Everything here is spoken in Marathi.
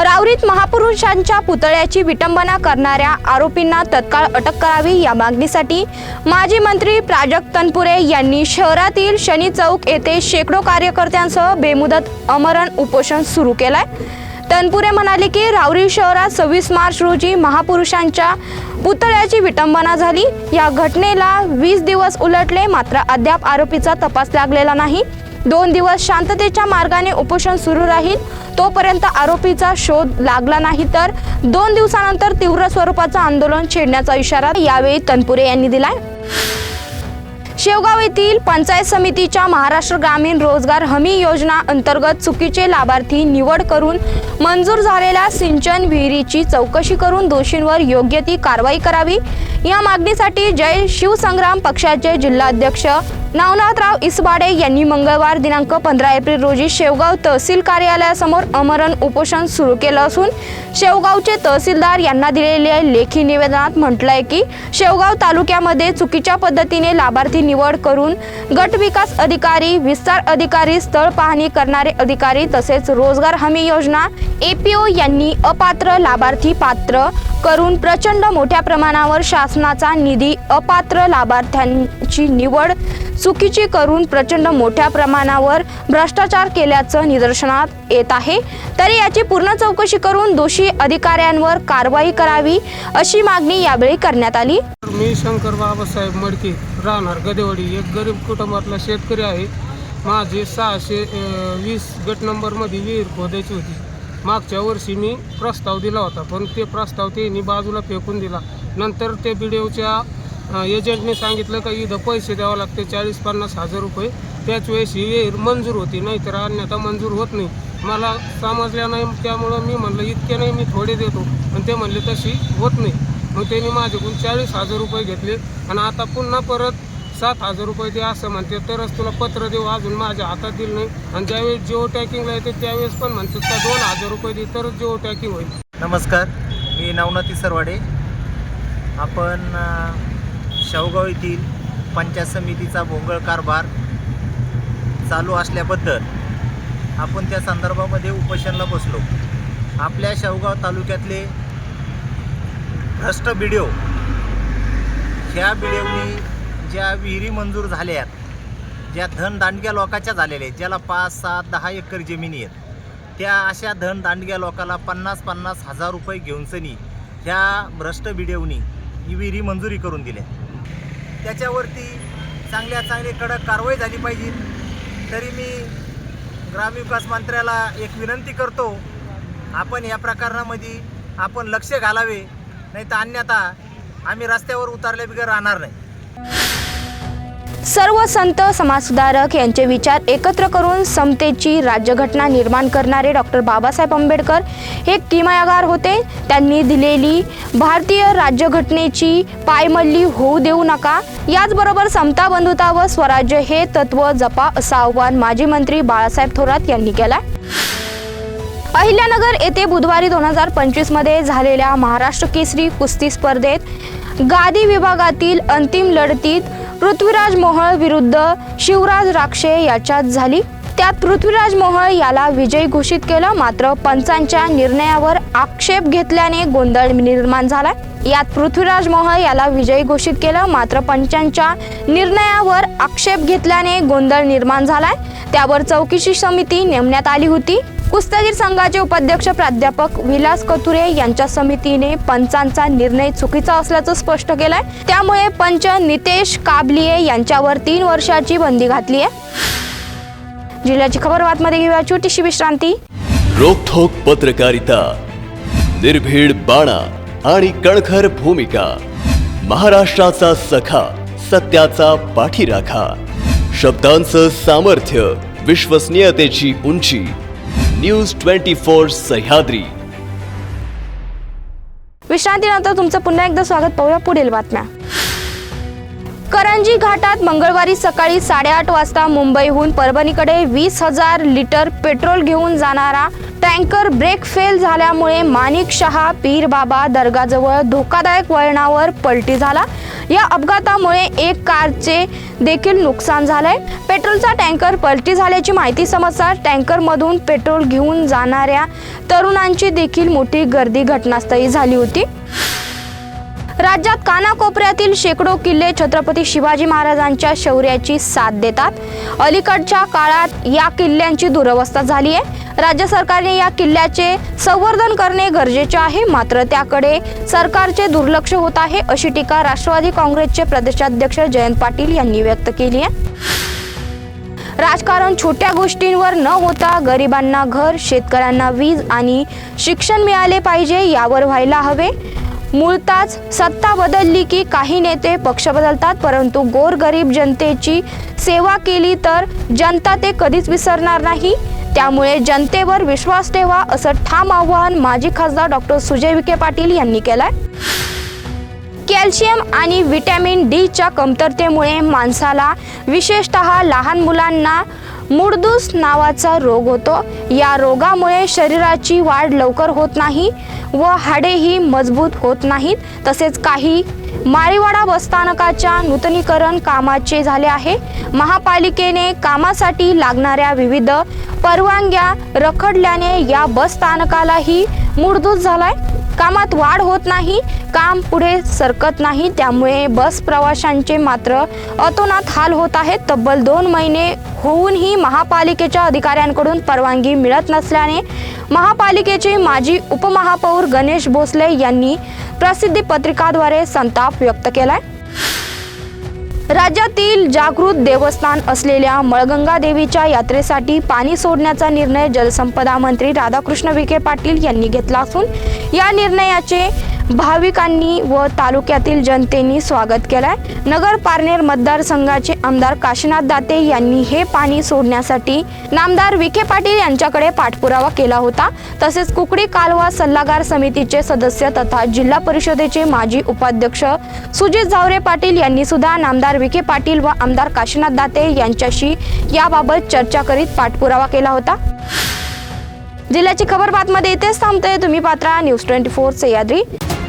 रावरीत महापुरुषांच्या पुतळ्याची विटंबना करणाऱ्या आरोपींना तत्काळ अटक करावी या मागणीसाठी माजी मंत्री प्राजक्त तनपुरे यांनी शहरातील शनी चौक येथे शेकडो कार्यकर्त्यांसह बेमुदत अमरण उपोषण सुरू केलंय. तनपुरे म्हणाले की रावरी शहरात सव्वीस मार्च रोजी महापुरुषांच्या पुतळ्याची विटंबना झाली. या घटनेला वीस दिवस उलटले मात्र अद्याप आरोपीचा तपास लागलेला नाही. दोन दिवस शांततेच्या मार्गाने उपोषण सुरू राहील तोपर्यंत आरोपीचा शोध लागला नाही तर दोन दिवसानंतर तीव्र स्वरूपाचं आंदोलन छेडण्याचा इशारा यावेळी तनपुरे यांनी दिलाय. शेवगाव येथील पंचायत समितीच्या महाराष्ट्र ग्रामीण रोजगार हमी योजना अंतर्गत चुकीचे लाभार्थी निवड करून मंजूर झालेल्या सिंचन विहिरीची चौकशी करून दोषींवर योग्य ती कारवाई करावी. या मागणीसाठी जय शिवसंग्राम पक्षाचे जिल्हाध्यक्ष नवनाथराव इसबाडे यांनी मंगळवार दिनांक पंधरा एप्रिल रोजी शेवगाव तहसील कार्यालयासमोर अमरण उपोषण सुरू केलं असून शेवगावचे तहसीलदार यांना दिलेल्या लेखी निवेदनात म्हटलंय की शेवगाव तालुक्यामध्ये चुकीच्या पद्धतीने लाभार्थी निवड करून गट विकास अधिकारी विस्तार अधिकारी स्थळ पाहणी करणारे अधिकारी तसेच रोजगार हमी योजना एपीओ यांनी अपात्र लाभार्थी पात्र करून प्रचंड मोठ्या प्रमाणावर शासनाचा निधी अपात्र लाभार्थ्यांची निवड चुकीची करून प्रचंड मोठ्या प्रमाणावर भ्रष्टाचार केल्याचं निदर्शनात येत आहे. तरी याची पूर्ण चौकशी करून दोषी अधिकाऱ्यांवर कारवाई करावी अशी मागणी यावेळी करण्यात आली. मी शंकर बाबासाहेब मडके राहणार गदेवाडी. एक गरीब कुटुंबातला शेतकरी आहे. माझे सहाशे वीस गट नंबरमध्ये विहीर खोदायची होती. मागच्या वर्षी मी प्रस्ताव दिला होता पण ते प्रस्ताव त्यांनी बाजूला फेकून दिला. नंतर ते बी डी ओच्या एजंटने सांगितलं का इथं पैसे द्यावं लागते चाळीस पन्नास हजार रुपये. त्याच वेळेस ही विहीर मंजूर होती नाहीतर अन्यथा मंजूर होत नाही. मला समजल्या नाही त्यामुळं मी म्हणलं इतके नाही मी थोडे देतो. पण ते म्हणले तशी होत नाही. मग त्यांनी माझ्याकडून चाळीस हजार रुपये घेतले. आणि आता पुन्हा परत सात हजार रुपये दे असं म्हणते तरच तुला पत्र देऊ अजून माझ्या हातात दिलं नाही. आणि ज्यावेळेस जिओ टॅकिंगला येते त्यावेळेस पण म्हणतात का दोन हजार रुपये दे तरच जिओ टॅकिंग होईल. नमस्कार मी नवनाथी सरवाडे. आपण शाहूगाव येथील पंचायत समितीचा भोंगळ कारभार चालू असल्याबद्दल आपण त्या संदर्भामध्ये उपोषणला बसलो. आपल्या शाहूगाव तालुक्यातले भ्रष्ट बिडिओ ह्या बिडिओनी ज्या विहिरी मंजूर झाल्या आहेत ज्या धनदांडग्या लोकांच्या झालेल्या आहेत ज्याला पाच सात दहा एकर जमिनी आहेत त्या अशा धनदांडग्या लोकाला पन्नास पन्नास हजार रुपये घेऊनसनी ह्या भ्रष्ट बिडेवनी ही विहिरी मंजुरी करून दिल्या. त्याच्यावरती चांगल्या चांगली कडक कारवाई झाली पाहिजे. तरी मी ग्रामविकास मंत्र्याला एक विनंती करतो आपण या प्रकरणामध्ये आपण लक्ष घालावे नाही तर अन्यथा आम्ही रस्त्यावर उतरल्या बिगर राहणार नाही. सर्व संत समाजसुधारक यांचे विचार एकत्र करून समतेची राज्यघटना निर्माण करणारे डॉक्टर बाबासाहेब आंबेडकर हे किमयागार होते. त्यांनी दिलेली भारतीय राज्यघटनेची पायमल्ली होऊ देऊ नका. याचबरोबर समता बंधुता व स्वराज्य हे तत्व जपा असं आव्हान माजी मंत्री बाळासाहेब थोरात यांनी केलं अहिल्यानगर येथे बुधवारी दोन हजार पंचवीसमध्ये झालेल्या महाराष्ट्र केसरी कुस्ती स्पर्धेत गादी विभागातील अंतिम लढतीत पृथ्वीराज मोहळ विरुद्ध शिवराज राक्षे याच्यात झाली. त्यात पृथ्वीराज मोहळ याला विजयी घोषित केलं. मात्र पंचांच्या निर्णयावर आक्षेप घेतल्याने गोंधळ निर्माण झाला. यात पृथ्वीराज मोहळ याला विजयी घोषित केलं. मात्र पंचांच्या निर्णयावर आक्षेप घेतल्याने गोंधळ निर्माण झालाय. त्यावर चौकशी समिती नेमण्यात आली होती. कुस्तीगीर संघाचे उपाध्यक्ष प्राध्यापक विलास कथुरे यांच्या समितीने पंचांचा निर्णय चुकीचा असल्याचं स्पष्ट केलंय. त्यामुळे पंच नितेश काबलिये यांच्यावर तीन वर्षाची बंदी घातली आहे जिल्ह्याची खबर बातमध्ये घेऊया. छोटीशी विश्रांती. रोखोक पत्रकारिता निर्भीड बाणा आणि कणखर भूमिका महाराष्ट्राचा सखा सत्याचा पाठीराखा शब्दांचं सामर्थ्य विश्वसनीयतेची उंची न्यूज ट्वेंटी फोर सह्याद्री. विश्रांतीनंतर तुमचं पुन्हा एकदा स्वागत. पाहूया पुढील बातम्या. करंजी घाटात मंगळवारी सकाळी साडेआठ वाजता मुंबईहून परभणीकडे वीस हजार लिटर पेट्रोल घेऊन जाणारा टँकर ब्रेक फेल झाल्यामुळे माणिक शहा पीर बाबा दर्गाजवळ धोकादायक वळणावर पलटी झाला. या अपघातामुळे एक कारचे देखील नुकसान झालंय. पेट्रोलचा टँकर पलटी झाल्याची माहिती समजता टँकरमधून पेट्रोल घेऊन जाणाऱ्या तरुणांची देखील मोठी गर्दी घटनास्थळी झाली होती. राज्यात कानाकोपऱ्यातील शेकडो किल्ले छत्रपती शिवाजी महाराजांच्या शौर्याची साथ देतात. अलीकडच्या काळात या किल्ल्यांची दुरवस्था झाली आहे. राज्य सरकारने या किल्ल्याचे संवर्धन करणे गरजेचे आहे. मात्र त्याकडे सरकारचे दुर्लक्ष होत आहे अशी टीका राष्ट्रवादी काँग्रेसचे प्रदेशाध्यक्ष जयंत पाटील यांनी व्यक्त केली आहे. राजकारण छोट्या गोष्टींवर न होता गरिबांना घर शेतकऱ्यांना वीज आणि शिक्षण मिळाले पाहिजे यावर व्हायला हवे. मुळताच सत्ता बदलली की काही नेते पक्ष बदलतात परंतु गोरगरीब जनतेची सेवा केली तर जनता ते कधीच विसरणार नाही. त्यामुळे जनतेवर विश्वास ठेवा असं ठाम आवाहन माजी खासदार डॉक्टर सुजय विखे पाटील यांनी केलंय. कॅल्शियम आणि व्हिटॅमिन डीच्या कमतरतेमुळे माणसाला विशेषतः लहान मुलांना मुडदूस नावाचा रोग होतो. या रोगामुळे शरीराची वाढ लवकर होत नाही व हाडेही मजबूत होत नाहीत. तसेच काही माळीवाडा बसस्थानकाच्या नूतनीकरण कामाचे झाले आहे. महापालिकेने कामासाठी लागणाऱ्या विविध परवानग्या रखडल्याने या बसस्थानकालाही झाला झालाय. कामात वाढ होत नाही काम पुढे सरकत नाही त्यामुळे बस प्रवाशांचे मात्र अतोनात हाल होत आहेत. तब्बल दोन महिने होऊनही महापालिकेच्या अधिकाऱ्यांकडून परवानगी मिळत नसल्याने महापालिकेचे माजी उपमहापौर गणेश भोसले यांनी प्रसिद्धी पत्रिकाद्वारे संताप व्यक्त केलाय. राज्यातील जागृत देवस्थान असलेल्या मळगंगा देवीच्या यात्रेसाठी पाणी सोडण्याचा निर्णय जलसंपदा मंत्री राधाकृष्ण विखे पाटील यांनी घेतला असून या निर्णयाचे भाविकांनी व तालुक्यातील जनतेने स्वागत केलंय. नगर पारनेर मतदारसंघाचे आमदार काशीनाथ दाते यांनी हे पाणी सोडण्यासाठी नामदार विखे पाटील यांच्याकडे पाठपुरावा केला होता. तसेच कुकडी कालवा सल्लागार समितीचे सदस्य तथा जिल्हा परिषदेचे माजी उपाध्यक्ष सुजित जावरे पाटील यांनी सुद्धा नामदार विखे पाटील व आमदार काशीनाथ दाते यांच्याशी याबाबत चर्चा करीत पाठपुरावा केला होता. जिल्ह्याची खबर बातमध्ये इथेच थांबते तुम्ही पात्रा न्यूज ट्वेंटी फोर सह्याद्री